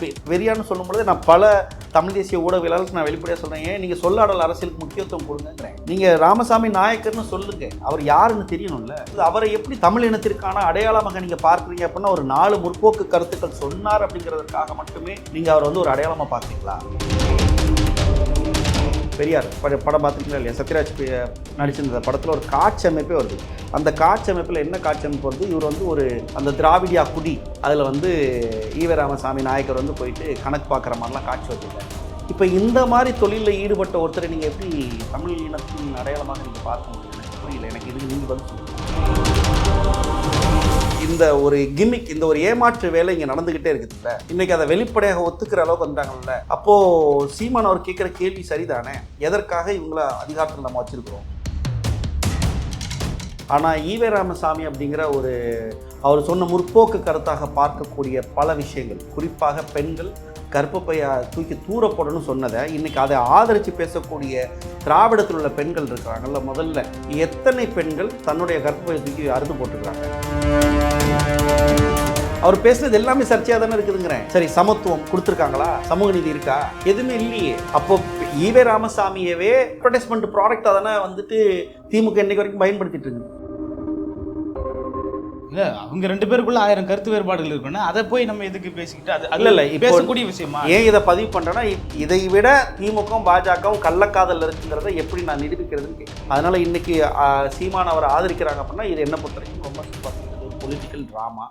பெரியான்னு சொல்லும்பொழுது நான் பல தமிழ் தேசிய ஊடகவியலாளருக்கு நான் வெளிப்படையாக சொல்கிறேன் ஏன்? நீங்கள் சொல்லாடல் அரசியலுக்கு முக்கியத்துவம் கொடுங்கங்கிறேன். நீங்கள் ராமசாமி நாயக்கர்னு சொல்லுங்க. அவர் யாருன்னு தெரியணும்ல? இது அவரை எப்படி தமிழ் இனத்திற்கான அடையாளமாக நீங்கள் பார்க்குறீங்க அப்படின்னா ஒரு நாலு முற்போக்கு கருத்துக்கள் சொன்னார் அப்படிங்கிறதுக்காக மட்டுமே நீங்கள் அவர் வந்து ஒரு அடையாளமாக பார்க்குறீங்களா? பெரியார் பட படம் பார்த்துருக்கீங்களா இல்லையா? சத்யராஜ் நடிச்சிருந்த படத்தில் ஒரு காட்சி அமைப்பே வருது. அந்த காட்சி அமைப்பில் என்ன காட்சி அமைப்பு வருது? இவர் வந்து ஒரு அந்த திராவிடியா குடி அதில் வந்து ஈவராமசாமி நாயக்கர் வந்து போயிட்டு கணக்கு பார்க்குற மாதிரிலாம் காட்சி வச்சுருக்காரு. இப்போ இந்த மாதிரி தொழிலில் ஈடுபட்ட ஒருத்தரை நீங்கள் எப்படி தமிழ் இனத்தின் அடையாளமாக நீங்கள் பார்க்க முடியும் எனக்கு புரியல. எனக்கு இதுக்கு நீங்கள் வந்து இந்த ஒரு கிமிக் இந்த ஒரு ஏமாற்று வேலை இங்கே நடந்துக்கிட்டே இருக்குதுல்ல? இன்னைக்கு அதை வெளிப்படையாக ஒத்துக்கிற அளவுக்கு வந்துட்டாங்கல்ல அப்போ சீமான் அவர் கேட்குற கேள்வி சரிதானே? எதற்காக இவங்கள அதிகாரத்தில் நம்ம வச்சிருக்கிறோம்? ஆனால் ஈவே ராமசாமி அப்படிங்கிற ஒரு அவர் சொன்ன முற்போக்கு கருத்தாக பார்க்கக்கூடிய பல விஷயங்கள் குறிப்பாக பெண்கள் கர்ப்பப்பையை தூக்கி தூரப்படணும்னு சொன்னதை இன்னைக்கு அதை ஆதரித்து பேசக்கூடிய திராவிடத்தில் உள்ள பெண்கள் இருக்கிறாங்கல்ல முதல்ல எத்தனை பெண்கள் தன்னுடைய கர்ப்பப்பையை தூக்கி அறுத்து போட்டுக்கிறாங்க? அவர் பேசுனது எல்லாமே சர்ச்சையாக தானே இருக்குதுங்கிறேன். சரி சமத்துவம் கொடுத்துருக்காங்களா? சமூக நீதி இருக்கா? எதுவுமே இல்லையே. அப்போ ஈவே ராமசாமியவே அட்வர்டைஸ்மெண்ட் ப்ராடக்டாக தானே வந்துட்டு திமுக இன்னைக்கு வரைக்கும் பயன்படுத்திட்டு இருக்கு இல்ல அவங்க ரெண்டு பேருக்குள்ள ஆயிரம் கருத்து வேறுபாடுகள் இருக்குன்னா அதை போய் நம்ம எதுக்கு பேசிக்கிட்டு அது இல்ல, இல்ல, பேசக்கூடிய விஷயமா? ஏன் இதை பதிவு பண்ணுறேன்னா இதை விட திமுகவும் பாஜகவும் கள்ளக்காதல் இருக்குங்கிறத எப்படி நான் நிரூபிக்கிறதுன்னு அதனால இன்னைக்கு சீமான் அவரை ஆதரிக்கிறாங்க அப்படின்னா இது என்ன பொறுத்த வரைக்கும் ரொம்ப பொலிட்டிக்கல் ட்ராமா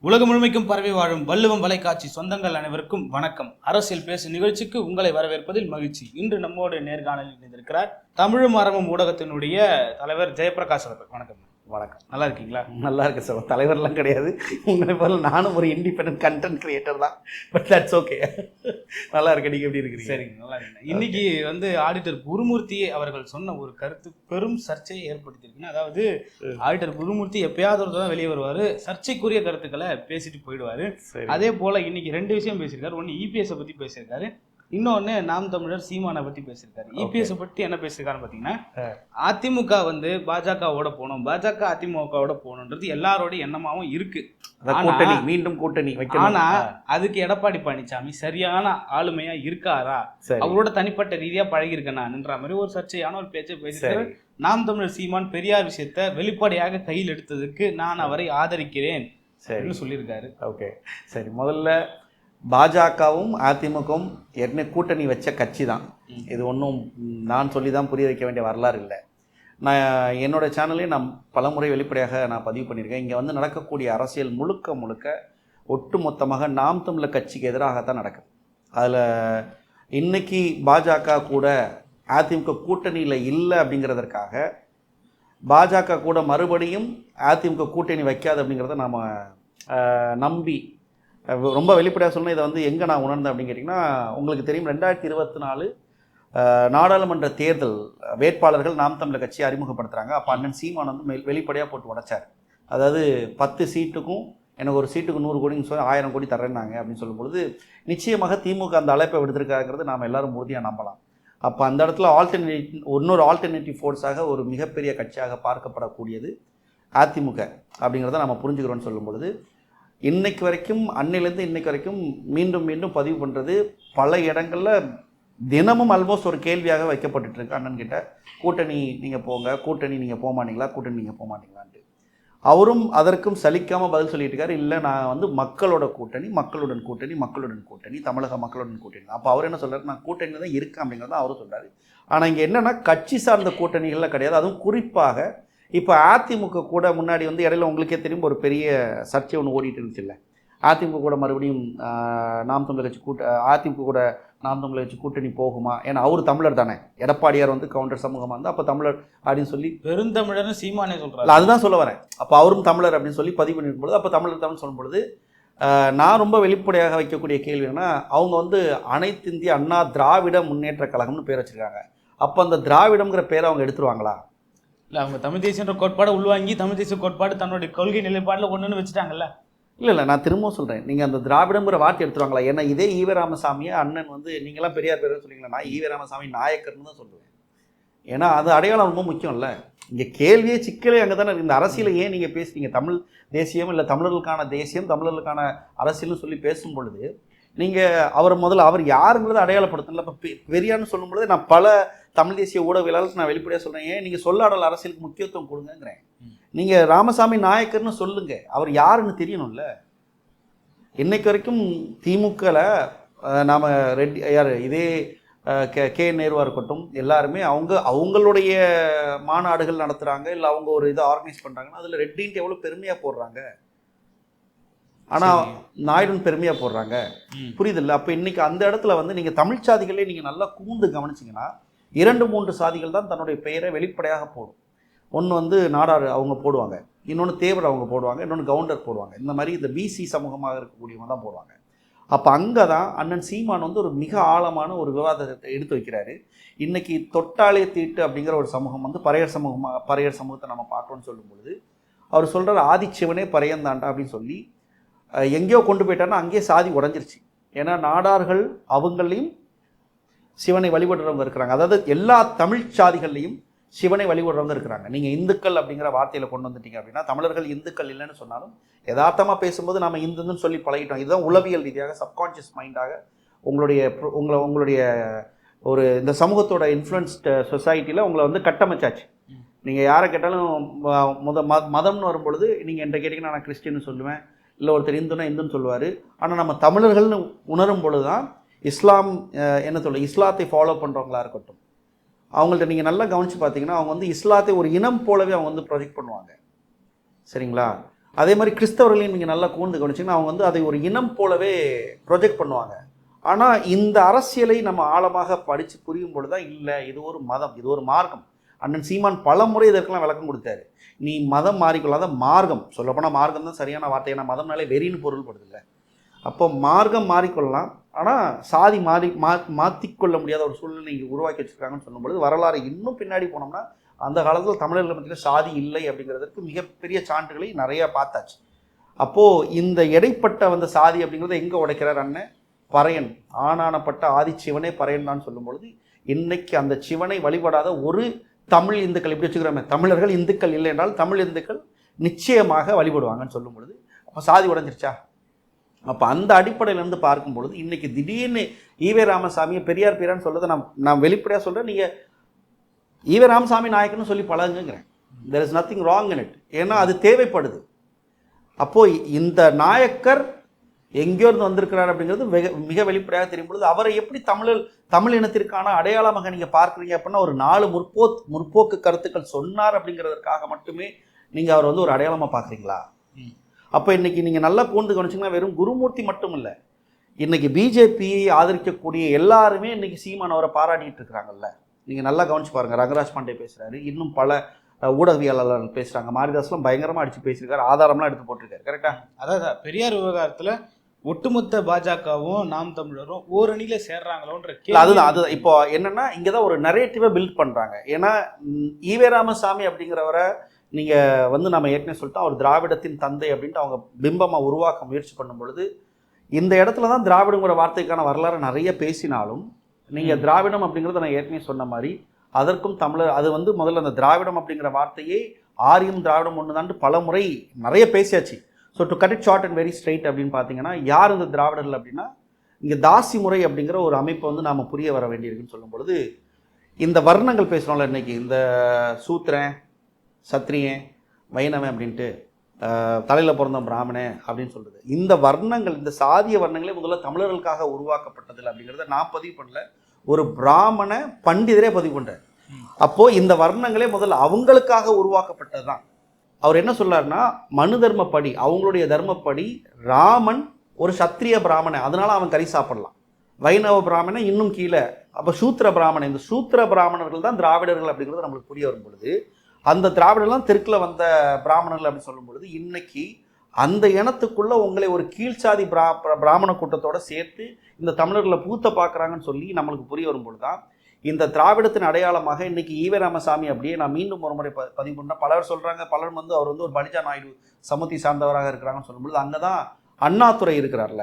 உலகம் முழுமைக்கும் பரவி வாழும் வள்ளுவம் வலைக்காட்சி சொந்தங்கள் அனைவருக்கும் வணக்கம். அரசியல் பேசும் நிகழ்ச்சிக்கு உங்களை வரவேற்பதில் மகிழ்ச்சி. இன்று நம்மோடு நேர்காணலில் இணைந்திருக்கிறார் தமிழும் அறமும் ஊடகத்தினுடைய தலைவர் ஜெயபிரகாஷ் அவர்கள். வணக்கம். வணக்கம். நல்லா இருக்கீங்களா? நல்லா இருக்கு சார். தலைவர்லாம் கிடையாது. உங்களை போல நானும் ஒரு இண்டிபெண்டன்ட் கண்டென்ட் கிரியேட்டர் தான். பட் தட்ஸ் ஓகே நல்லா இருக்கு நீங்கள் எப்படி இருக்கிறீங்க? சரிங்க நல்லா இருக்கீங்க இன்னைக்கு வந்து ஆடிட்டர் குருமூர்த்தி அவர்கள் சொன்ன ஒரு கருத்து பெரும் சர்ச்சையை ஏற்படுத்தியிருக்குன்னு அதாவது ஆடிட்டர் குருமூர்த்தி எப்பயாவது ஒரு தான் வெளியே வருவாரு சர்ச்சைக்குரிய கருத்துக்களை பேசிட்டு போயிடுவாரு. அதே போல இன்னைக்கு ரெண்டு விஷயம் பேசியிருக்காரு. ஒன்னு இபிஎஸ் பத்தி பேசியிருக்காரு. இன்னொன்னு நாம் தமிழர் சீமானை பத்தி பேசியிருக்காரு. இபிஎஸ் பத்தி என்ன பேசியிருக்காருன்னு பாத்தீங்கன்னா அதிமுக வந்து பாஜகவோட போகணும். பாஜக அதிமுகவோட போகணுன்றது எல்லாரோட எண்ணமாவும் இருக்கு. கூட்டணி மீண்டும் கூட்டணி ஆனா அதுக்கு எடப்பாடி பழனிசாமி சரியான ஆளுமையா இருக்காரா? அவரோட தனிப்பட்ட ரீதியா பழகி இருக்கேன்ற மாதிரி ஒரு சர்ச்சையான ஒரு பேச்சை சரி. நாம் தமிழர் சீமான் பெரியார் விஷயத்த வெளிப்படையாக கையில் எடுத்ததுக்கு நான் அவரை ஆதரிக்கிறேன் சரி. அப்படின்னு சொல்லியிருக்காரு. ஓகே. சரி முதல்ல பாஜகவும் அதிமுகவும் ஏற்கனவே கூட்டணி வச்ச கட்சி தான். இது ஒன்றும் நான் சொல்லி தான் புரிய வைக்க வேண்டிய வரலாறு இல்லை. நான் என்னோட சேனல்லையும் நான் பலமுறை வெளிப்படையாக நான் பதிவு பண்ணியிருக்கேன். இங்கே வந்து நடக்கக்கூடிய அரசியல் முழுக்க முழுக்க ஒட்டுமொத்தமாக நாம் தமிழர் கட்சிக்கு எதிராகத்தான் நடக்குது. அதில் இன்னைக்கு பாஜக கூட அதிமுக கூட்டணியில் இல்லை அப்படிங்கிறதற்காக பாஜக கூட மறுபடியும் அதிமுக கூட்டணி வைக்காது அப்படிங்கிறத நாம் நம்பி ரொம்ப வெளிப்படையாக சொல்லணும் இதை வந்து எங்கே நான் உணர்ந்தேன் அப்படின்னு கேட்டிங்கன்னா உங்களுக்கு தெரியும் ரெண்டாயிரத்தி இருபத்தி நாலு நாடாளுமன்ற தேர்தல் வேட்பாளர்கள் நாம் தமிழர் கட்சி அறிமுகப்படுத்துகிறாங்க அப்போ அண்ணன் சீமான் வந்து வெளிப்படையாக போட்டு உடைச்சார். அதாவது பத்து சீட்டுக்கும் எனக்கு ஒரு சீட்டுக்கு நூறு கோடின்னு சொல்லி ஆயிரம் கோடி தரேன்னாங்க அப்படின்னு சொல்லும்பொழுது நிச்சயமாக திமுக அந்த அழைப்பை விடுத்திருக்காங்கிறது நாம் எல்லாரும் உறுதியாக நம்பலாம். அப்போ அந்த இடத்துல ஆல்டர்னேட் இன்னொரு ஆல்டர்னேட்டிவ் ஃபோர்ஸாக ஒரு மிகப்பெரிய கட்சியாக பார்க்கப்படக்கூடியது அதிமுக அப்படிங்கிறத நம்ம புரிஞ்சுக்கிறோன்னு சொல்லும் பொழுது இன்னைக்கு வரைக்கும் அன்னையிலேருந்து இன்னைக்கு வரைக்கும் மீண்டும் மீண்டும் பதிவு பண்ணுறது பல இடங்களில் தினமும் ஆல்மோஸ்ட் ஒரு கேள்வியாக வைக்கப்பட்டுட்டு இருக்கு. அண்ணன் கிட்ட கூட்டணி நீங்கள் போங்க கூட்டணி நீங்கள் போக மாட்டீங்களா கூட்டணி நீங்கள் போக மாட்டீங்களான்ட்டு. அவரும் அதற்கும் சலிக்காமல் பதில் சொல்லிட்டு இருக்காரு. இல்லை நான் வந்து மக்களோட கூட்டணி மக்களுடன் கூட்டணி மக்களுடன் கூட்டணி தமிழக மக்களுடன் கூட்டணி. அப்போ அவர் என்ன சொல்கிறார் நான் கூட்டணியில் தான் இருக்கேன் அப்படிங்கிறத அவரும் சொல்றாரு. ஆனால் இங்கே என்னென்னா கட்சி சார்ந்த கூட்டணிகள்லாம் கிடையாது. அதுவும் குறிப்பாக இப்போ அதிமுக கூட முன்னாடி வந்து இடையில உங்களுக்கே தெரியும் ஒரு பெரிய சர்ச்சை ஒன்று ஓடிட்டு இருந்துச்சுல்ல அதிமுக கூட மறுபடியும் நாம் தமிழர் கட்சி கூட்ட அதிமுக கூட நாம் தமிழர் கட்சி கூட்டணி போகுமா? ஏன்னா அவர் தமிழர் தானே. எடப்பாடியார் வந்து கவுண்டர் சமூகமாக இருந்தால் அப்போ தமிழர் அப்படின்னு சொல்லி பெருந்தமிழர்னு சீமானே இல்ல, அதுதான் சொல்ல வரேன். அப்போ அவரும் தமிழர் அப்படின்னு சொல்லி பதிவு பண்ணிருக்கும் பொழுது அப்போ தமிழர் தமிழ் சொல்லும் பொழுது நான் ரொம்ப வெளிப்படையாக வைக்கக்கூடிய கேள்வி என்னன்னா அவங்க வந்து அனைத்து இந்திய அண்ணா திராவிட முன்னேற்ற கழகம்னு பேர் வச்சிருக்காங்க. அப்போ அந்த திராவிடம்ங்கிற பேரை அவங்க எடுத்துருவாங்களா? இல்லை அவங்க தமிழ் தேசியன்ற கோட்பாடை உள்வாங்கி தமிழ் தேசிய கோட்பாடு தன்னுடைய கொள்கை நிலைப்பாடில் ஒன்றுன்னு வச்சுட்டாங்கல்ல? இல்லை இல்லை நான் திரும்பவும் சொல்கிறேன் நீங்கள் அந்த திராவிடங்கிற வார்த்தை எடுத்துருவாங்களா? ஏன்னா இதே ஈவ ராமசாமியை அண்ணன் வந்து நீங்களாம் பெரியார் பேர் சொன்னீங்களா நான் ஈவ ராமசாமி நாயக்கர்னு தான் சொல்லுவேன். ஏன்னா அது அடையாளம் ரொம்ப முக்கியம்ல. இங்கே கேள்வியே சிக்கலே அங்கே தானே இந்த அரசியலை ஏன் நீங்கள் பேசுவீங்க தமிழ் தேசியம் இல்லை தமிழர்களுக்கான தேசியம் தமிழர்களுக்கான அரசியல்னு சொல்லி பேசும் பொழுது நீங்கள் அவர் முதல்ல அவர் யாருங்கிறத அடையாளப்படுத்தல இப்போ பெரியார்னு சொல்லும் பொழுது நான் பல தமிழ் தேசிய ஊடகவியலாளருக்கு நான் வெளிப்படையாக சொல்கிறேன் ஏன்? நீங்கள் சொல்லாடல் அரசியலுக்கு முக்கியத்துவம் கொடுங்கங்கிறேன். ம். நீங்கள் ராமசாமி நாயக்கர்னு சொல்லுங்க. அவர் யாருன்னு தெரியணும்ல? இன்னைக்கு வரைக்கும் திமுகவில் நாம் ரெட்டி யார் இதே கே கே நேருவாக இருக்கட்டும் எல்லாருமே அவங்க அவங்களுடைய மாநாடுகள் நடத்துகிறாங்க இல்லை அவங்க ஒரு இதை ஆர்கனைஸ் பண்ணுறாங்கன்னா அதில் ரெட்டின்ட்டு எவ்வளோ பெருமையாக போடுறாங்க? ஆனால் நாயுடுன்னு பெருமையாக போடுறாங்க. புரியுதில்ல? அப்போ இன்னைக்கு அந்த இடத்துல வந்து நீங்கள் தமிழ் சாதிகளே நீங்கள் நல்லா கூர்ந்து கவனிச்சிங்கன்னா இரண்டு மூன்று சாதிகள் தான் தன்னுடைய பெயரை வெளிப்படையாக போடும். ஒன்று வந்து நாடார் அவங்க போடுவாங்க. இன்னொன்று தேவர் அவங்க போடுவாங்க. இன்னொன்று கவுண்டர் போடுவாங்க. இந்த மாதிரி இந்த பிசி சமூகமாக இருக்கக்கூடியவங்க தான் போடுவாங்க. அப்போ அங்கே தான் அண்ணன் சீமான் வந்து ஒரு மிக ஆழமான ஒரு விவாதத்தை எடுத்து வைக்கிறாரு. இன்னைக்கு தொட்டாலே தீட்டு அப்படிங்கிற ஒரு சமூகம் வந்து பறையர் சமூகமாக பறையர் சமூகத்தை நம்ம பார்க்கணும்னு சொல்லும் பொழுது அவர் சொல்கிறார் ஆதிச்சிவனே பறையந்தாண்டா அப்படின்னு சொல்லி எங்கேயோ கொண்டு போயிட்டாருன்னா அங்கேயே சாதி உடஞ்சிருச்சு. ஏன்னா நாடார்கள் அவங்களையும் சிவனை வழிபடுறவங்க இருக்கிறாங்க. அதாவது எல்லா தமிழ் சாதிகள்லையும் சிவனை வழிபடுறவங்க இருக்கிறாங்க. நீங்கள் இந்துக்கள் அப்படிங்கிற வார்த்தையில் கொண்டு வந்துட்டீங்க அப்படின்னா தமிழர்கள் இந்துக்கள் இல்லைன்னு சொன்னாலும் யதார்த்தமாக பேசும்போது நம்ம இந்துன்னு சொல்லி பழகிட்டோம். இதுதான் உளவியல் ரீதியாக சப்கான்ஷியஸ் மைண்டாக உங்களுடைய உங்களை உங்களுடைய ஒரு இந்த சமூகத்தோட இன்ஃப்ளூயன்ஸ்டு சொசைட்டியில் உங்களை வந்து கட்டமைச்சாச்சு. நீங்கள் யாரை கேட்டாலும் முத ம- மதம்னு வரும்பொழுது நீங்கள் என்கிட்ட கேட்டிங்கன்னா நான் கிறிஸ்டின்னு சொல்லுவேன். இல்லை ஒருத்தர் இந்துனா இந்துன்னு சொல்லுவார். ஆனால் நம்ம தமிழர்கள்னு உணரும் பொழுது தான் இஸ்லாம் என்ன சொல்ல இஸ்லாத்தை ஃபாலோ பண்ணுறவங்களா இருக்கட்டும். அவங்கள்ட்ட நீங்கள் நல்லா கவனித்து பார்த்தீங்கன்னா அவங்க வந்து இஸ்லாத்தை ஒரு இனம் போலவே அவங்க வந்து ப்ரொஜெக்ட் பண்ணுவாங்க. சரிங்களா? அதே மாதிரி கிறிஸ்தவர்களையும் நீங்கள் நல்லா கூர்ந்து கவனிச்சிங்கன்னா அவங்க வந்து அதை ஒரு இனம் போலவே ப்ரொஜெக்ட் பண்ணுவாங்க. ஆனால் இந்த அரசியலை நம்ம ஆழமாக படித்து புரியும் பொழுது தான் இல்லை இது ஒரு மதம் இது ஒரு மார்க்கம். அண்ணன் சீமான் பல முறை இதற்கெல்லாம் விளக்கம் கொடுத்தாரு. நீ மதம் மாறிக்கொள்ளாத மார்க்கம் சொல்லப்போனால் மார்க்கம் தான் சரியான வார்த்தை. ஏன்னா மதம்னாலே வெறின்னு பொருள்படுது இல்லை அப்போ மார்க்கம் மாறிக்கொள்ளலாம். ஆனால் சாதி மாறி மா மாற்றிக்கொள்ள முடியாத ஒரு சூழ்நிலை இங்கே உருவாக்கி வச்சிருக்காங்கன்னு சொல்லும்பொழுது வரலாறு இன்னும் பின்னாடி போனோம்னா அந்த காலத்தில் தமிழர்கள் மத்தியில் சாதி இல்லை அப்படிங்கிறதுக்கு மிகப்பெரிய சான்றுகளை நிறையா பார்த்தாச்சு. அப்போது இந்த இடைப்பட்ட வந்த சாதி அப்படிங்கிறத எங்கே உடைக்கிறார் அண்ணன்? பறையன். ஆனானப்பட்ட சிவனே பறையன் தான் சொல்லும் பொழுது இன்னைக்கு அந்த சிவனை வழிபடாத ஒரு தமிழ் இந்துக்கள் எப்படி வச்சுக்கிறோமே தமிழர்கள் இந்துக்கள் இல்லை என்றால் தமிழ் இந்துக்கள் நிச்சயமாக வழிபடுவாங்கன்னு சொல்லும் பொழுது அப்போ சாதி உடைஞ்சிருச்சா? அப்போ அந்த அடிப்படையிலேருந்து பார்க்கும் பொழுது இன்றைக்கி திடீர்னு ஈவே ராமசாமியை பெரியார் பெரியார்னு சொல்கிறத நான் நான் வெளிப்படையாக சொல்கிறேன் நீங்கள் ஈவே ராமசாமி நாயக்கன்னு சொல்லி பழகுங்கிறேன் there is nothing wrong in it ஏன்னா அது தேவைப்படுது. அப்போது இந்த நாயக்கர் எங்கேயோ இருந்து வந்திருக்கிறார் அப்படிங்கிறது மிக மிக வெளிப்படையாக தெரியும் பொழுது அவரை எப்படி தமிழர் தமிழ் இனத்திற்கான அடையாளமாக நீங்கள் பார்க்குறீங்க அப்படின்னா ஒரு நாலு முற்போ முற்போக்கு கருத்துக்கள் சொன்னார் அப்படிங்கிறதற்காக மட்டுமே நீங்கள் அவர் வந்து ஒரு அடையாளமாக பார்க்குறீங்களா. அப்போ இன்னைக்கு நீங்கள் நல்லா கூர்ந்து கவனிச்சிங்கன்னா வெறும் குருமூர்த்தி மட்டும் இல்லை இன்னைக்கு பிஜேபியை ஆதரிக்கக்கூடிய எல்லாருமே இன்னைக்கு சீமான் அவரை பாராட்டிட்டு இருக்கிறாங்கல்ல. நீங்கள் நல்லா கவனிச்சு பாருங்க. ரங்கராஜ் பாண்டே பேசுறாரு. இன்னும் பல ஊடகவியலாளர்கள் பேசுறாங்க. மாரிதாஸ்லாம் பயங்கரமாக அடிச்சு பேசியிருக்காரு. ஆதாரம்லாம் எடுத்து போட்டிருக்காரு. கரெக்டா அதாவது பெரியார் விவகாரத்துல ஒட்டுமொத்த பாஜகவும் நாம் தமிழரும் ஓரணியில சேர்றாங்களோன்ற அதுதான் அதுதான். இப்போ என்னன்னா இங்கே தான் ஒரு நரேட்டிவை பில்ட் பண்ணுறாங்க ஏன்னா ஈவே ராமசாமி அப்படிங்கிறவரை நீங்கள் வந்து நம்ம ஏற்கனவே சொல்லிட்டோம் அவர் திராவிடத்தின் தந்தை அப்படின்ட்டு அவங்க பிம்பமாக உருவாக்க முயற்சி பண்ணும் பொழுது இந்த இடத்துல தான் திராவிடங்கிற வார்த்தைக்கான வரலாறு நிறைய பேசினாலும் நீங்கள். திராவிடம் அப்படிங்கிறத நான் ஏற்கனவே சொன்ன மாதிரி அதற்கும் தமிழர் அது வந்து முதல்ல அந்த திராவிடம் அப்படிங்கிற வார்த்தையே ஆரியம் திராவிடம் ஒன்று தான் பல முறை நிறைய பேசியாச்சு. So to cut it short and very straight அப்படின்னு பார்த்தீங்கன்னா யார் இந்த திராவிடர்கள் அப்படின்னா இங்கே தாசி முறை அப்படிங்கிற ஒரு அமைப்பை வந்து நாம் புரிய வர வேண்டியிருக்குன்னு சொல்லும் பொழுது இந்த வர்ணங்கள் பேசுகிறோம்ல இன்னைக்கு இந்த சூத்திரன் சத்திரியன் வைணவன் அப்படின்ட்டு தலையில் பிறந்த பிராமணன் அப்படின்னு சொல்கிறது இந்த வர்ணங்கள் இந்த சாதிய வர்ணங்களே முதல்ல தமிழர்களுக்காக உருவாக்கப்பட்டதில்லை அப்படிங்கிறத நான் பதிவு பண்ணல. ஒரு பிராமண பண்டிதரே பதிவு பண்ணுறேன் அப்போது இந்த வர்ணங்களே முதல்ல அவங்களுக்காக உருவாக்கப்பட்டது தான் அவர் என்ன சொல்றாருன்னா மனு தர்மப்படி அவங்களுடைய தர்மப்படி ராமன் ஒரு சத்திரிய பிராமணன் அதனால அவன் கறி சாப்பிடலாம். வைணவ பிராமணன் இன்னும் கீழே அப்போ சூத்திர பிராமணன் இந்த சூத்திர பிராமணர்கள் தான் திராவிடர்கள் அப்படிங்கிறது நம்மளுக்கு புரிய வரும் பொழுது அந்த திராவிடர்லாம் தெற்கில் வந்த பிராமணர்கள் அப்படின்னு சொல்லும் பொழுது இன்னைக்கு அந்த இனத்துக்குள்ளே உங்களை ஒரு கீழ்ச்சாதி பிரா பிராமண கூட்டத்தோடு சேர்த்து இந்த தமிழர்களை பூத்த பார்க்குறாங்கன்னு சொல்லி நம்மளுக்கு புரிய வரும்பொழுது தான் இந்த திராவிடத்தின் அடையாளமாக இன்னைக்கு ஈவே ராமசாமி அப்படியே நான் மீண்டும் ஒரு முறை ப பதிவு பண்ணுறேன் பலர் சொல்கிறாங்க பலர் வந்து அவர் வந்து ஒரு பலிஜா நாயுடு சமூகத்தை சார்ந்தவராக இருக்கிறாங்கன்னு சொல்லும்பொழுது அங்கே தான் அண்ணாத்துறை இருக்கிறார்ல.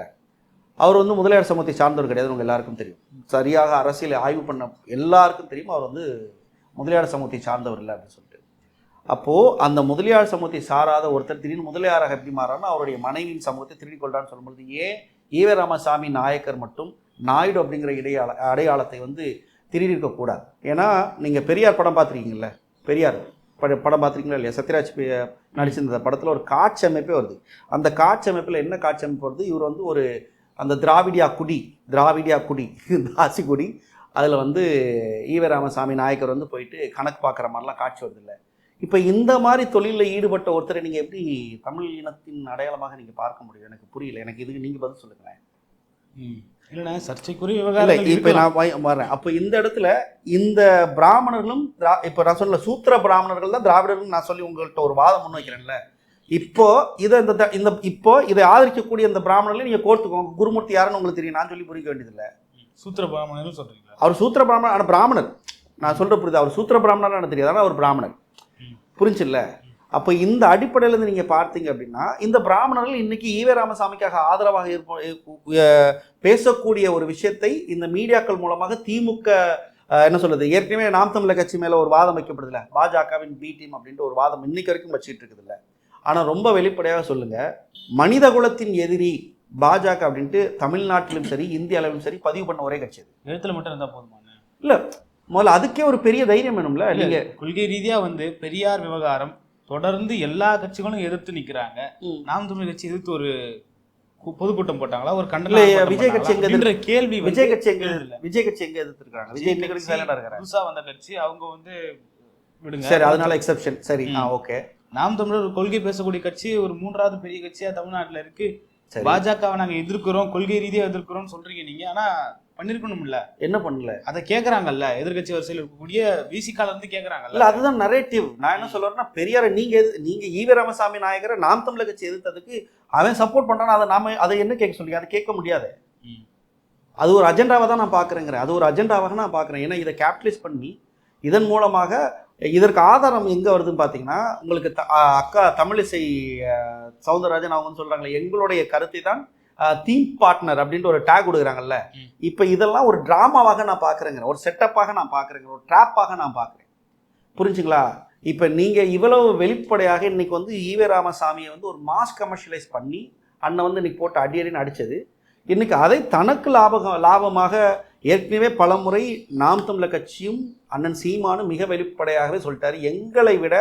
அவர் வந்து முதலியார் சமூகத்தை சார்ந்தவர் கிடையாது உங்கள் எல்லாருக்கும் தெரியும். சரியாக அரசியலை ஆய்வு பண்ண எல்லாருக்கும் தெரியும் அவர் வந்து முதலியார் சமூகத்தை சார்ந்தவர் இல்லை அப்படின்னு சொல்லிட்டு. அப்போது அந்த முதலியார் சமூகத்தை சாராத ஒருத்தர் திடீர்னு முதலியாராக எப்படி மாறாருன்னா அவருடைய மனைவியின் சமூகத்தை திருடி கொள்றான்னு சொல்லும்பொழுது ஏன் ஈவே ராமசாமி நாயக்கர் மட்டும் நாயுடு அப்படிங்கிற இடையாள அடையாளத்தை வந்து திருடி இருக்கக்கூடாது ஏன்னா நீங்கள் பெரியார் படம் பார்த்துருக்கீங்கள பெரியார் படம் பார்த்துருக்கீங்களா இல்லையா? சத்யராஜ் நடிச்சிருந்த படத்தில் ஒரு காட்சி அமைப்பே வருது. அந்த காட்சி அமைப்பில் என்ன காட்சி அமைப்பு வருது? இவர் வந்து ஒரு அந்த திராவிடியா குடி திராவிடியா குடி தாசி குடி அதில் வந்து ஈவராமசாமி நாயக்கர் வந்து போயிட்டு கணக்கு பார்க்குற மாதிரிலாம் காட்சி வருது இல்லை இப்போ இந்த மாதிரி தொழிலில் ஈடுபட்ட ஒருத்தரை நீங்கள் எப்படி தமிழ் இனத்தின் அடையாளமாக நீங்கள் பார்க்க முடியும்? எனக்கு புரியல. எனக்கு இதுக்கு நீங்கள் பதில் சொல்லுங்களேன். இல்லைண்ணா சர்ச்சைக்குரிய விவகாரம் இப்போ நான் வர்றேன் அப்போ இந்த இடத்துல இந்த பிராமணர்களும் திரா இப்போ நான் சொல்ல சூத்திர பிராமணர்கள் தான் திராவிடர்கள் நான் சொல்லி உங்கள்கிட்ட ஒரு வாதம் முன் வைக்கிறேன்ல. இப்போ இதை இந்த இந்த இப்போ இதை ஆதரிக்கக்கூடிய இந்த பிராமணர்களை நீங்கள் கோர்த்துக்கோங்க. குருமூர்த்தி யாருன்னு உங்களுக்கு தெரியும். நான் சொல்லி புரிக்க வேண்டியதில்லை. சூத்திர பிராமணர்னு சொல்றீங்களா? அவர் சூத்திர பிராமணர் ஆனால் பிராமணர். நான் சொல்ற புரியுது? அவர் சூத்திர பிராமணர் எனக்கு தெரியாது ஆனால் அவர் பிராமணர். புரிஞ்சுல்ல அப்போ இந்த அடிப்படையில இருந்து நீங்க பார்த்தீங்க அப்படின்னா இந்த பிராமணர்கள் இன்னைக்கு ஈவே ராமசாமிக்காக ஆதரவாக இருப்ப பேசக்கூடிய ஒரு விஷயத்தை இந்த மீடியாக்கள் மூலமாக திமுக என்ன சொல்றது ஏற்கனவே நாம் தமிழர் கட்சி மேல ஒரு வாதம் வைக்கப்படுதுல. பாஜகவின் பி டீம் அப்படின்ற ஒரு வாதம் இன்னைக்கு வரைக்கும் வச்சுட்டு இருக்குதுல்ல. ஆனா ரொம்ப வெளிப்படையாக சொல்லுங்க. மனித குலத்தின் எதிரி பாஜக அப்படின்ட்டு தமிழ்நாட்டிலும் சரி இந்திய அளவிலும் சரி பதிவு பண்ண ஒரே கட்சி அது. எழுத்துல மட்டும் இருந்தா போதுமான முதல்ல அதுக்கே ஒரு பெரிய தைரியம் வேணும்ல நீங்க கொள்கை ரீதியா வந்து பெரியார் விவகாரம் தொடர்ந்து எல்லா கட்சிகளும் எதிர்த்து நிக்கிறாங்க. நாம் தமிழ் கட்சி எதிர்த்து ஒரு பொதுக்கூட்டம் போட்டாங்களா? ஒரு கண்டன விஜய் கட்சி? எங்க கேள்வி விஜய் கட்சி எங்க. விஜய் கட்சி எங்க எதிர்த்திருக்காங்க? விஜய் இருக்காரு? புதுசா வந்த கட்சி அவங்க வந்து விடுங்க. சரி அதனால எக்ஸெப்ஷன் சரி. ஓகே நாம் தமிழர் கொள்கை பேசக்கூடிய கட்சி ஒரு மூன்றாவது பெரிய கட்சியா தமிழ்நாட்டுல இருக்கு. பாஜகவை நாங்க எதிர்க்கிறோம் கொள்கை ரீதியா எதிர்க்கிறோம் சொல்றீங்க நீங்க. ஆனா பண்ணிருக்கணும்ல. என்ன பண்ணல? அதை கேக்குறாங்கல்ல. எதிர்க்கட்சி வரிசையில் இருக்கக்கூடிய விசிகால இருந்து இல்ல கேக்குறாங்கல்ல அதுதான் நரேட்டிவ் நான் என்ன சொல்றேன்னா பெரியார நீங்க நீங்க ஈவே ராமசாமி நாயகரை நாம் தமிழர் கட்சி எதிர்த்ததுக்கு அவன் சப்போர்ட் பண்றான் அதை நாம அதை என்ன கேட்க சொல்லி அதை கேட்க முடியாது. அது ஒரு அஜெண்டாவை தான் நான் பார்க்குறேங்கிறேன் அது ஒரு அஜெண்டாவாக நான் பார்க்குறேன் ஏன்னா இதை கேபிட்டலைஸ் பண்ணி இதன் மூலமாக இதற்கு ஆதாரம் எங்கே வருதுன்னு பார்த்தீங்கன்னா உங்களுக்கு த- அக்கா தமிழிசை சவுந்தரராஜன் அவங்க வந்து சொல்கிறாங்களே எங்களுடைய கருத்தை தான் தீம் பார்ட்னர் அப்படின்ற ஒரு டேக் கொடுக்குறாங்கல்ல. இப்போ இதெல்லாம் ஒரு ட்ராமாவாக நான் பார்க்குறேங்க ஒரு செட்டப்பாக நான் பார்க்குறேங்க ஒரு ட்ராப்பாக நான் பார்க்குறேன் புரிஞ்சுங்களா? இப்போ நீங்கள் இவ்வளவு வெளிப்படையாக இன்னைக்கு வந்து ஈவே ராமசாமியை வந்து ஒரு மாஸ் கமர்ஷியலைஸ் பண்ணி அண்ணன் வந்து இன்னைக்கு போட்டு அடி அடின்னு அடிச்சது. இன்னைக்கு அதை தனக்கு லாபகம் லாபமாக ஏற்கனவே பலமுறை நாம் தமிழர் கட்சியும் அண்ணன் சீமானும் மிக வெளிப்படையாகவே சொல்லிட்டாரு. எங்களை விட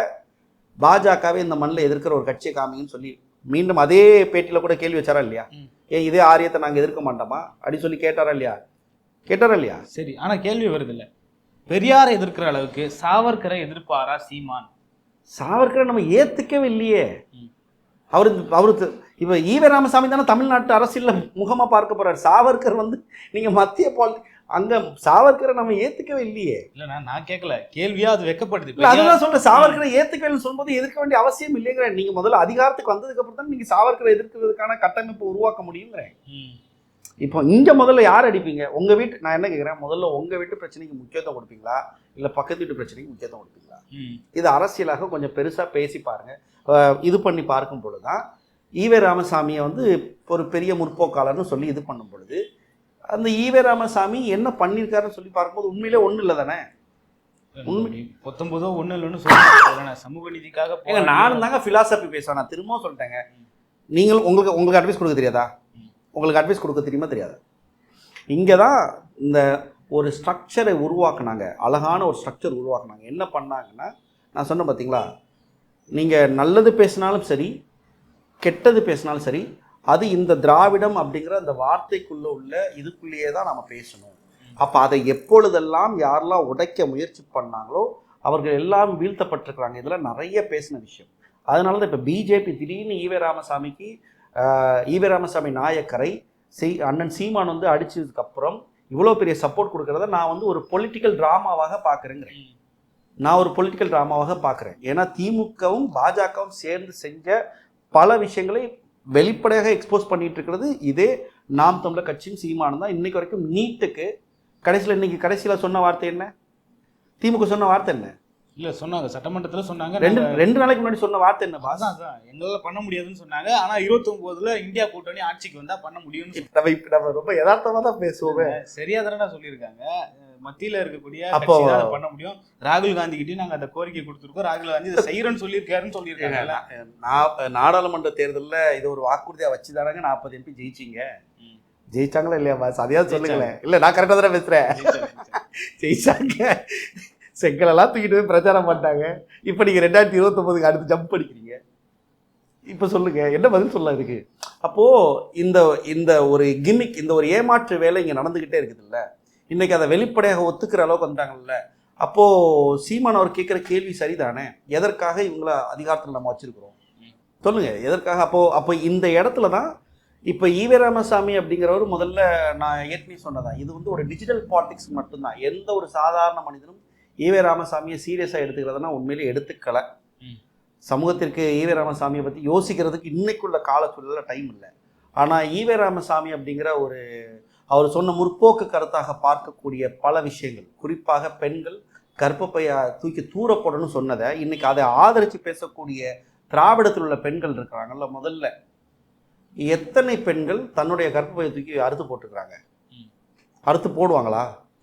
பாஜகவே இந்த மண்ணில் எதிர்க்கிற ஒரு கட்சியை காமிங்கன்னு சொல்லி மீண்டும் அதே பேட்டியில் கூட கேள்வி வச்சாரா இல்லையா. ஏன் இதே ஆரியத்தை நாங்கள் எதிர்க்க மாட்டோமா? அப்படி சொல்லி கேட்டாரா இல்லையா? கேட்டாரா இல்லையா? சரி ஆனா கேள்வி வருது இல்ல பெரியாரை எதிர்க்கிற அளவுக்கு சாவர்கரை எதிர்ப்பாரா சீமான்? சாவர்கரை நம்ம ஏத்துக்கவே இல்லையே. அவரு அவரு த- இவ ஈவே ராமசாமி தானே தமிழ்நாட்டு அரசியல்ல முகமா பார்க்க போறாரு. சாவர்கர் வந்து நீங்க மத்திய பால் அங்க சாவர்கரை நம்ம ஏத்துக்கவே இல்லையே. இல்லண்ணா நான் கேட்கல கேள்வியா அது வெக்கப்படுது. இல்ல அதுதான் சொல்றேன். சாவர்கரை ஏத்துக்கவேன்னு சொல்லும்போது எதிர்க்க வேண்டிய அவசியம் இல்லைங்கிற நீங்க முதல்ல அதிகாரத்துக்கு வந்ததுக்கு அப்புறம் தான் நீங்க சாவர்கரை எதிர்க்கிறதுக்கான கட்டமைப்பு உருவாக்க முடியுங்கிறேன். இப்போ இங்க முதல்ல யார் அடிப்பீங்க? உங்க வீட்டு நான் என்ன கேட்குறேன் முதல்ல உங்க வீட்டு பிரச்சனைக்கு முக்கியத்துவம் கொடுப்பீங்களா? இல்ல பக்கத்து வீட்டு பிரச்சனைக்கு முக்கியத்துவம் கொடுப்பீங்களா. இது அரசியலாக கொஞ்சம் பெருசாக பேசி பாருங்க. இது பண்ணி பார்க்கும் பொழுது தான் ஈவே ராமசாமியை வந்து ஒரு பெரிய முற்போக்காளர்னு சொல்லி இது பண்ணும் பொழுது அந்த ஈவே ராமசாமி என்ன பண்ணியிருக்காருன்னு சொல்லி பார்க்கும்போது உண்மையிலே ஒன்றும் இல்லை தானே? பத்தொன்பதோ ஒண்ணு இல்லைன்னு சொல்லுங்க சமூக நீதிக்காக ஏங்க நானும் தாங்க ஃபிலாசபி பேசுவேன். நான் திரும்பவும் சொல்லிட்டேங்க. நீங்கள் உங்களுக்கு உங்களுக்கு அட்வைஸ் கொடுக்க தெரியாதா. உங்களுக்கு அட்வைஸ் கொடுக்க தெரியுமா தெரியாதா? இங்கே தான் இந்த ஒரு ஸ்ட்ரக்சரை உருவாக்குனாங்க. அழகான ஒரு ஸ்ட்ரக்சர் உருவாக்குனாங்க. என்ன பண்ணாங்கன்னா நான் சொன்னேன் பார்த்தீங்களா நீங்கள் நல்லது பேசினாலும் சரி கெட்டது பேசினாலும் சரி அது இந்த திராவிடம் அப்படிங்கிற அந்த வார்த்தைக்குள்ளே உள்ள இதுக்குள்ளேயே தான் நம்ம பேசணும். அப்போ அதை எப்பொழுதெல்லாம் யாரெல்லாம் உடைக்க முயற்சி பண்ணாங்களோ அவர்கள் எல்லாம் வீழ்த்தப்பட்டிருக்கிறாங்க. இதில் நிறைய பேசின விஷயம். அதனால தான் இப்போ பிஜேபி திடீர்னு ஈவே ராமசாமிக்கு ஆஹ், ஈவே ராமசாமி நாயக்கரை சீ அண்ணன் சீமான் வந்து அடிச்சதுக்கப்புறம் இவ்வளோ பெரிய சப்போர்ட் கொடுக்கறத நான் வந்து ஒரு பொலிட்டிக்கல் ட்ராமாவாக பார்க்குறேங்கிறேன். நான் ஒரு பொலிட்டிக்கல் ட்ராமாவாக பார்க்குறேன். ஏன்னா திமுகவும் பாஜகவும் சேர்ந்து செஞ்ச பல விஷயங்களை வெளிப்படையாக எக்ஸ்போஸ் பண்ணிட்டு இருக்கிறது இதே நாம் தமிழர் கட்சியும் சீமானம் தான். இன்னைக்கு வரைக்கும் நீட்டுக்கு கடைசியில் இன்னைக்கு கடைசியில் சொன்ன வார்த்தை என்ன? திமுக சொன்ன வார்த்தை என்ன? இல்ல சொன்னாங்க. சட்டமன்றத்துல சொன்னாங்க. ரெண்டு ரெண்டு நாளைக்கு முன்னாடி சொன்ன வார்த்தை என்ன அதான் அதான். எங்களால பண்ண முடியாதுன்னு சொன்னாங்க. ஆனா இருபத்தி ஒன்பதுல இந்தியா கூட்டணி ஆட்சிக்கு வந்தா பண்ண முடியும்னு நம்ம இப்ப நம்ம ரொம்ப யதார்த்தமா தான் பேசுவோமே. சரியா தானடா சொல்லியிருக்காங்க. மத்தியில இருக்கக்கூடிய அப்போ- பண்ண முடியும். ராகுல் காந்தி கிட்டயும் நாங்க அந்த கோரிக்கை கொடுத்துருக்கோம். ராகுல் காந்தி இதை செய்யறேன்னு சொல்லியிருக்காருன்னு சொல்லியிருக்காங்கல்ல. நான் நாடாளுமன்ற தேர்தலில் இது ஒரு வாக்குறுதியாக வச்சு தானங்க நாற்பது எம்பி ஜெயிச்சிங்க. ஜெயிச்சாங்களா இல்லையா பாஸ்? அதையாவது சொல்லுங்களேன். இல்லை நான் கரெக்டாக தானே பேசுகிறேன் ஜெயிச்சாங்க செங்கலெல்லாம் தூக்கிட்டு போய் பிரச்சாரம் பண்ணிட்டாங்க. இப்போ நீங்கள் ரெண்டாயிரத்தி இருபத்தொம்போதுக்கு அடுத்து ஜம்ப் அடிக்கிறீங்க. இப்போ சொல்லுங்க என்ன பதில் சொல்ல இருக்கு அப்போ இந்த இந்த ஒரு கிமிக் இந்த ஒரு ஏமாற்று வேலை இங்கே நடந்துக்கிட்டே இருக்குதுல்ல. இன்னைக்கு அதை வெளிப்படையாக ஒத்துக்கிற அளவுக்கு வந்துட்டாங்கல்ல. அப்போ சீமான் அவர் கேட்குற கேள்வி சரிதானே? எதற்காக இவங்கள அதிகாரத்தில் நம்ம வச்சிருக்கிறோம்? சொல்லுங்க எதற்காக? அப்போ அப்போ இந்த இடத்துல தான் இப்போ ஈவே ராமசாமி அப்படிங்கிறவர் முதல்ல நான் ஏற்கனவே சொன்னதான் இது வந்து ஒரு டிஜிட்டல் பாலிடிக்ஸ் மட்டும்தான். எந்த ஒரு சாதாரண மனிதனும் ஈவே ராமசாமியை சீரியஸாக எடுத்துக்கிறதுனா உண்மையிலே எடுத்துக்கல. சமூகத்திற்கு ஈவே ராமசாமியை பற்றி யோசிக்கிறதுக்கு இன்னைக்குள்ள கால சூழலில் டைம் இல்லை ஆனால் ஈவே ராமசாமி அப்படிங்கிற ஒரு அவர் சொன்ன முற்போக்கு கருத்தாக பார்க்கக்கூடிய பல விஷயங்கள் குறிப்பாக பெண்கள் கர்ப்பப்பையை தூக்கி தூர போடணும்னு சொன்னதை இன்னைக்கு அதை ஆதரித்து பேசக்கூடிய திராவிடத்தில் உள்ள பெண்கள் இருக்கிறாங்கல்ல முதல்ல. எத்தனை பெண்கள் தன்னுடைய கர்ப்பப்பையை தூக்கி அறுத்து போட்டுக்கிறாங்க. அறுத்து போடுவாங்களா?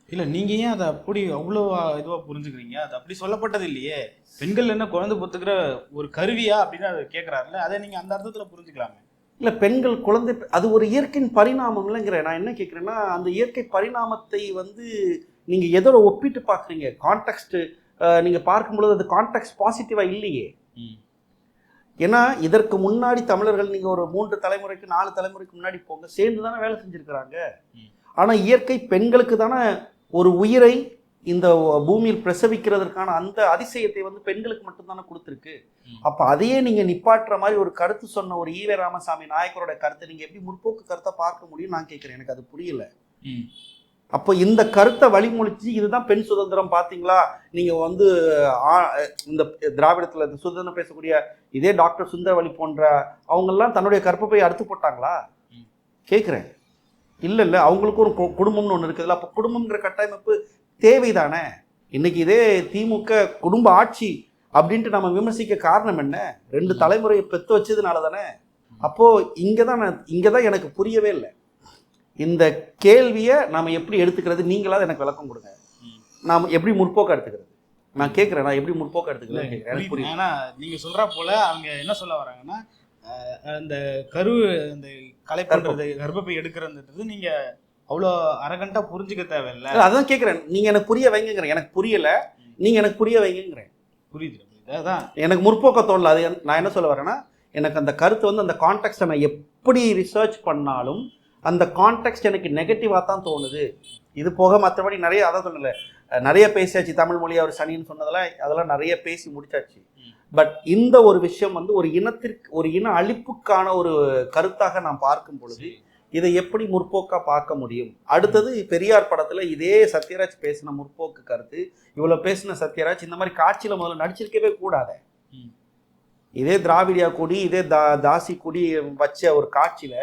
இல்ல நீங்க ஏன் அதை அப்படி அவ்வளோ இதுவா புரிஞ்சுக்கிறீங்க? அது அப்படி சொல்லப்பட்டது இல்லையே. பெண்கள் என்ன குழந்தை பொத்துக்கிற ஒரு கருவியா அப்படின்னு அதை கேட்கறாருல அதை நீங்க அந்த அர்த்தத்துல புரிஞ்சுக்கலாமே. இல்லை பெண்கள் குழந்தை அது ஒரு இயற்கையின் பரிணாமம் இல்லைங்கிற நான் என்ன கேட்குறேன்னா அந்த இயற்கை பரிணாமத்தை வந்து நீங்கள் எதோட ஒப்பிட்டு பார்க்குறீங்க கான்டெக்ஸ்ட் நீங்கள் பார்க்கும்பொழுது அது கான்டெக்ட் பாசிட்டிவாக இல்லையே? ஏன்னா இதற்கு முன்னாடி தமிழர்கள் நீங்கள் ஒரு மூன்று தலைமுறைக்கு நாலு தலைமுறைக்கு முன்னாடி போங்க சேர்ந்து தானே வேலை செஞ்சுருக்கிறாங்க. ஆனால் இயற்கை பெண்களுக்கு தானே ஒரு உயிரை இந்த பூமியில் பிரசவிக்கிறதற்கான அந்த அதிசயத்தை வந்து பெண்களுக்கு மட்டும்தானே கொடுத்துருக்கு. அப்போ அதையே நீங்கள் நிப்பாட்டுற மாதிரி ஒரு கருத்து சொன்ன ஒரு ஈவே ராமசாமி நாயக்கரோட கருத்தை நீங்கள் எப்படி முற்போக்கு கருத்தை பார்க்க முடியும் நான் கேட்குறேன் எனக்கு அது புரியல. அப்போ இந்த கருத்தை வழிமொழிச்சு இதுதான் பெண் சுதந்திரம் பார்த்தீங்களா நீங்கள் வந்து இந்த திராவிடத்தில் இந்த சுதந்திரம் பேசக்கூடிய இதே டாக்டர் சுந்தரவழி போன்ற அவங்கெல்லாம் தன்னுடைய கற்பப்பை அறுத்து போட்டாங்களா. கேட்குறேன் இல்லை இல்லை அவங்களுக்கும் ஒரு குடும்பம்னு ஒன்று இருக்குதுல்ல அப்போ குடும்பம்ங்கிற கட்டமைப்பு தேவைதானே? இன்னைக்கு இதே திமுக குடும்ப ஆட்சி அப்படின்ட்டு நம்ம விமர்சிக்க காரணம் என்ன? ரெண்டு. தலைமுறையை பெத்து வச்சதுனால தானே? அப்போ இங்கே தான் நான் இங்கே தான் எனக்கு புரியவே இல்லை. இந்த கேள்வியை நாம எப்படி எடுத்துக்கிறது? நீங்களாவது எனக்கு விளக்கம் கொடுங்க. நாம் எப்படி முற்போக்கா எடுத்துக்கிறது? நான் கேட்குறேன் நான் எப்படி முற்போக்கா இல்ல, எடுத்துக்கிறேன் எனக்கு கேட்குறேன். எனக்கு புரியுது. புரியுது. ஆனா நீங்க சொல்றா போல அவங்க என்ன சொல்ல வராங்கன்னா அந்த கரு அந்த கலை பண்றது கர்ப்பப்பை எடுக்கிறன்றது நீங்க அவ்வளோ அரகண்டா புரிஞ்சுக்க தேவையில்ல. அதான் கேட்குறேன் நீங்க எனக்கு புரிய வைங்கிறேன் எனக்கு புரியல. நீங்க எனக்கு புரிய வைங்கிறேன் புரியுது அதான். எனக்கு முற்போக்க தோணல. அது நான் என்ன சொல்ல வரேன்னா எனக்கு அந்த கருத்து வந்து அந்த கான்டெக்ட்டை நான் எப்படி ரிசர்ச் பண்ணாலும் அந்த கான்டெக்ட் எனக்கு நெகட்டிவாக தான் தோணுது. இது போக மற்றபடி நிறைய அதான் அஹ் நிறைய பேசியாச்சு. தமிழ் மொழி அவர் சனின்னு சொன்னதெல்லாம் அதெல்லாம் நிறைய பேசி முடிச்சாச்சு. பட் இந்த ஒரு விஷயம் வந்து ஒரு இனத்திற்கு ஒரு இன அழிப்புக்கான ஒரு கருத்தாக நான் பார்க்கும் பொழுது இதை எப்படி முற்போக்கா பார்க்க முடியும்? அடுத்தது பெரியார் படத்துல இதே சத்யராஜ் பேசின முற்போக்கு கருத்து இவ்வளவு பேசின சத்யராஜ் இந்த மாதிரி காட்சியில முதல்ல நடிச்சிருக்கவே கூடாது. இதே திராவிடியா கொடி இதே தா தாசி கொடி வச்ச ஒரு காட்சியில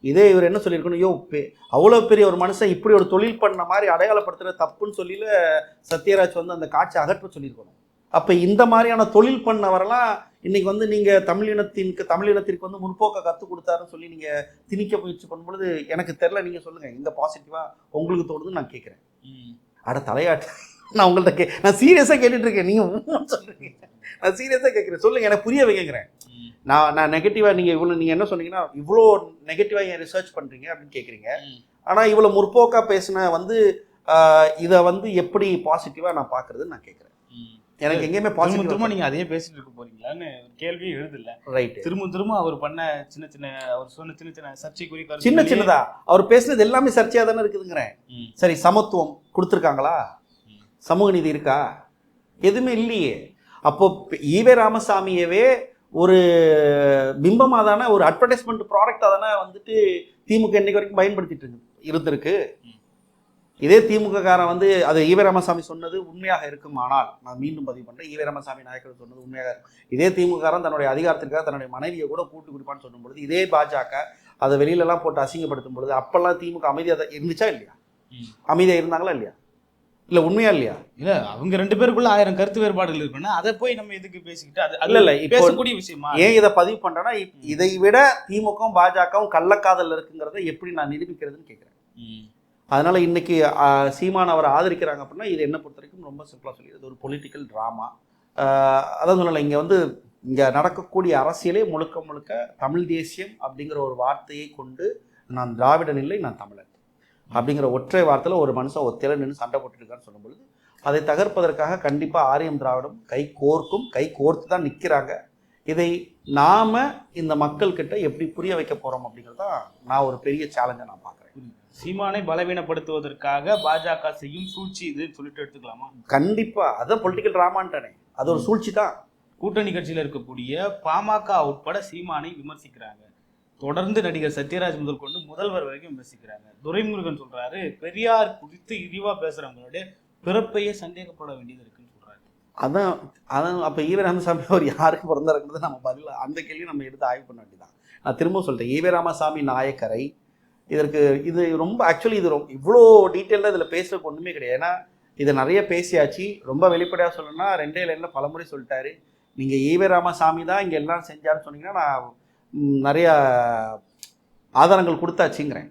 இதே இவர் என்ன சொல்லியிருக்கணும்? யோ பெ- அவ்வளவு பெரிய ஒரு மனுஷன் இப்படி ஒரு தொழில் பண்ண மாதிரி அடையாளப்படுத்துற தப்புன்னு சொல்லில சத்யராஜ் வந்து அந்த காட்சி அகற்ற சொல்லியிருக்கணும். அப்ப இந்த மாதிரியான தொழில் பண்ணவரெல்லாம் இன்னைக்கு வந்து நீங்க தமிழினத்திற்கு தமிழினத்திற்கு வந்து முற்போக்க கற்றுக் கொடுத்தாருன்னு சொல்லி நீங்க திணிக்க முயற்சி பண்ணும் பொழுது எனக்கு தெரில நீங்க சொல்லுங்க எங்க பாசிட்டிவா உங்களுக்கு தோணுதுன்னு நான் கேட்குறேன். அட தலையாட்டு நான் உங்கள்ட்ட கே நான் சீரியஸாக கேட்டுட்டு இருக்கேன் நீங்க ஊன்னு சொல்றீங்க நான் சீரியஸாக கேட்குறேன் சொல்லுங்க எனக்கு புரிய வைக்கிறேன். நான் நான் நெகட்டிவாக நீங்கள் இவ்வளோ நீங்கள் என்ன சொன்னீங்கன்னா இவ்வளோ நெகட்டிவாக ஏன் ரிசர்ச் பண்ணுறீங்க அப்படின்னு கேட்குறீங்க. ஆனால் இவ்வளோ முற்போக்கா பேசின வந்து இதை வந்து எப்படி பாசிட்டிவாக நான் பார்க்குறதுன்னு நான் கேட்குறேன். எனக்கு எங்கேயுமே திரும்ப திரும்ப பாசிட்டிவ் நீங்க அதையே பேசிட்டு இருக்க போறீங்களான்னு கேள்வி எழுதுல ரைட்டு திரும்ப திரும்ப அவர் பண்ண சின்ன சின்ன அவர் சொன்ன சின்ன சின்ன சர்ச்சைக்குரிய சின்ன கருத்துக்களே- சின்னதா. அவர் பேசுனது எல்லாமே சர்ச்சையாக தானே இருக்குதுங்கிறேன். சரி சமத்துவம் கொடுத்துருக்காங்களா. சமூக நீதி இருக்கா? எதுவுமே இல்லையே. அப்போ ஈவே ராமசாமியவே ஒரு பிம்பமாக தானே ஒரு அட்வர்டைஸ்மெண்ட் ப்ராடக்டாக தானே வந்துட்டு திமுக இன்னைக்கு வரைக்கும் பயன்படுத்திட்டு இருக்கு இருந்திருக்கு. இதே திமுக காரன் வந்து அது ஈவே ராமசாமி சொன்னது உண்மையாக இருக்குமானால் நான் மீண்டும் பதிவு பண்ணுறேன் ஈவே ராமசாமி நாயக்கர் சொன்னது உண்மையாக இருக்கும். இதே திமுக காரன் தன்னுடைய அதிகாரத்திற்காக தன்னுடைய மனைவியை கூட கூட்டு குடிப்பான்னு சொல்லும் பொழுது இதே பாஜக அதை வெளியிலலாம் போட்டு அசிங்கப்படுத்தும் பொழுது அப்பெல்லாம் திமுக அமைதியாக இருந்துச்சா இல்லையா. அமைதியாக இருந்தாங்களா இல்லையா? இல்லை உண்மையா இல்லையா? இல்ல அவங்க ரெண்டு பேருக்குள்ள ஆயிரம் கருத்து வேறுபாடுகள் இருக்குன்னா அதை போய் நம்ம எதுக்கு பேசிக்கிட்டு அது இல்ல, இல்ல, பேசக்கூடிய விஷயமா? ஏன் இதை பதிவு பண்றேன்னா இதை விட திமுகவும் பாஜகவும் கள்ளக்காதல் இருக்குங்கிறத எப்படி நான் நிரூபிக்கிறதுன்னு கேட்குறேன். அதனால் இன்றைக்கி சீமான் அவரை ஆதரிக்கிறாங்க அப்படின்னா இது என்ன பொறுத்த வரைக்கும் ரொம்ப சிம்பிளாக சொல்லி ஒரு பொலிட்டிக்கல் ட்ராமா அதான் சொல்லலை இங்கே வந்து இங்கே நடக்கக்கூடிய அரசியலே முழுக்க முழுக்க தமிழ் தேசியம் அப்படிங்கிற ஒரு வார்த்தையை கொண்டு நான் திராவிடன் இல்லை நான் தமிழன். அப்படிங்கிற ஒற்றை வார்த்தையில் ஒரு மனுஷன் ஒத்தையில் நின்று சண்டை போட்டுருக்கான்னு சொல்லும்பொழுது அதை தகர்ப்பதற்காக கண்டிப்பாக ஆரியம் திராவிடம் கை கோர்க்கும் கை கோர்த்து தான் நிற்கிறாங்க இதை நாம் இந்த மக்கள்கிட்ட எப்படி புரிய வைக்க போகிறோம் அப்படிங்கிறது தான் நான் ஒரு பெரிய சேலஞ்சை நான் பார்க்குறேன். சீமானை பலவீனப்படுத்துவதற்காக பாஜக செய்யும் சூழ்ச்சி இதுன்னு சொல்லிட்டு எடுத்துக்கலாமா? கண்டிப்பாக அதான் பொலிட்டிக்கல் ட்ராமான்ட்டானே அது ஒரு சூழ்ச்சி தான் கூட்டணி கட்சியில இருக்கக்கூடிய பாமக உட்பட சீமானை விமர்சிக்கிறாங்க. தொடர்ந்து நடிகர் சத்யராஜ் முதல் கொண்டு முதல்வர் வரைக்கும் விமர்சிக்கிறாங்க. துரைமுருகன் சொல்றாரு பெரியார் குறித்து இழிவா பேசுறவங்களுடைய பிறப்பையே சந்தேகப்பட வேண்டியது இருக்குன்னு சொல்றாரு. அதான் அதான் அப்போ ஈவே ராமசாமி அவர் யாருக்கு பிறந்தாருங்கிறது நம்ம பதில் அந்த கேள்வி நம்ம எடுத்து ஆய்வு பண்ண வேண்டியதான் நான் திரும்ப சொல்லிட்டேன் ஈவே ராமசாமி நாயக்கரை இதற்கு இது ரொம்ப ஆக்சுவலி இது ரொம்ப இவ்வளோ டீட்டெயிலாக இதில் பேசுறதுக்கு ஒன்றுமே கிடையாது. ஏன்னா இதை நிறைய பேசியாச்சு. ரொம்ப வெளிப்படையாக சொல்லணும்னா ரெண்டே லைனில் பலமுறை சொல்லிட்டாரு. நீங்கள் ஈவே ராமசாமி தான் இங்கே எல்லாம் செஞ்சாருன்னு சொன்னீங்கன்னா நான் நிறைய ஆதாரங்கள் கொடுத்தாச்சுங்கிறேன்.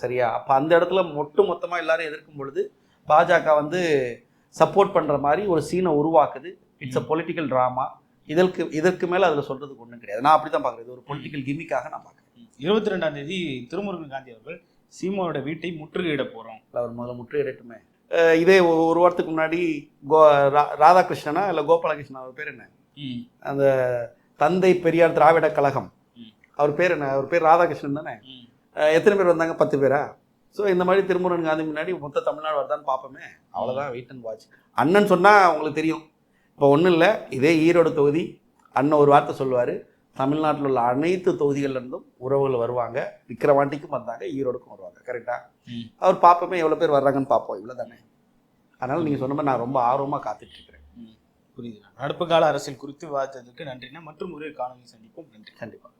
சரியா? அப்போ அந்த இடத்துல ஒட்டு மொத்தமாக எல்லாரும் எதிர்க்கும் பொழுது பாஜக வந்து சப்போர்ட் பண்ணுற மாதிரி ஒரு சீனை உருவாக்குது. இட்ஸ் அ பொலிட்டிக்கல் ட்ராமா இதற்கு இதற்கு மேலே அதில் சொல்கிறதுக்கு ஒன்றும் கிடையாது. நான் அப்படி தான் பார்க்குறேன். இது ஒரு பொலிட்டிக்கல் கிமிக்காக நான் பார்க்குறேன். இருபத்தி ரெண்டாம் தேதி திருமுருகன் காந்தி அவர்கள் சீமானோட வீட்டை முற்றுகையிட போறோம். அவர் முதல்ல முற்றுகையிடட்டுமே. இதே ஒரு வாரத்துக்கு முன்னாடி கோ ரா- ராதாகிருஷ்ணனா இல்லை கோபாலகிருஷ்ணன் அவர் பேர் என்ன? அந்த தந்தை பெரியார் திராவிட கழகம். அவர் பேர் என்ன? அவர் பேர் ராதாகிருஷ்ணன் தானே? எத்தனை பேர் வந்தாங்க? பத்து பேரா? ஸோ இந்த மாதிரி திருமுருகன் காந்தி முன்னாடி மொத்த தமிழ்நாடு வருதான்னு பார்ப்போமே அவ்வளோதான் வெயிட் அண்ட் வாட்ச் அண்ணன் சொன்னால் உங்களுக்கு தெரியும். இப்போ ஒன்றும் இல்லை இதே ஈரோடு தொகுதி அண்ணன் ஒரு வார்த்தை சொல்லுவார். தமிழ்நாட்டில் உள்ள அனைத்து தொகுதிகள்ல இருந்தும் உறவுகள் வருவாங்க. விக்கிரவாண்டிக்கும் வந்தாங்க ஈரோடுக்கும் வருவாங்க. கரெக்டாக. அவர் பார்ப்போமே எவ்வளோ பேர் வர்றாங்கன்னு பார்ப்போம் இவ்வளோ தானே அதனால் நீங்கள் சொன்ன மாதிரி நான் ரொம்ப ஆர்வமாக காத்துட்ருக்கிறேன். புரியுது. நடப்பு கால அரசியல் குறித்து விவாதித்ததுக்கு நன்றினா மற்றும் ஒரு காணொலி சந்திப்போம். நன்றி. கண்டிப்பாக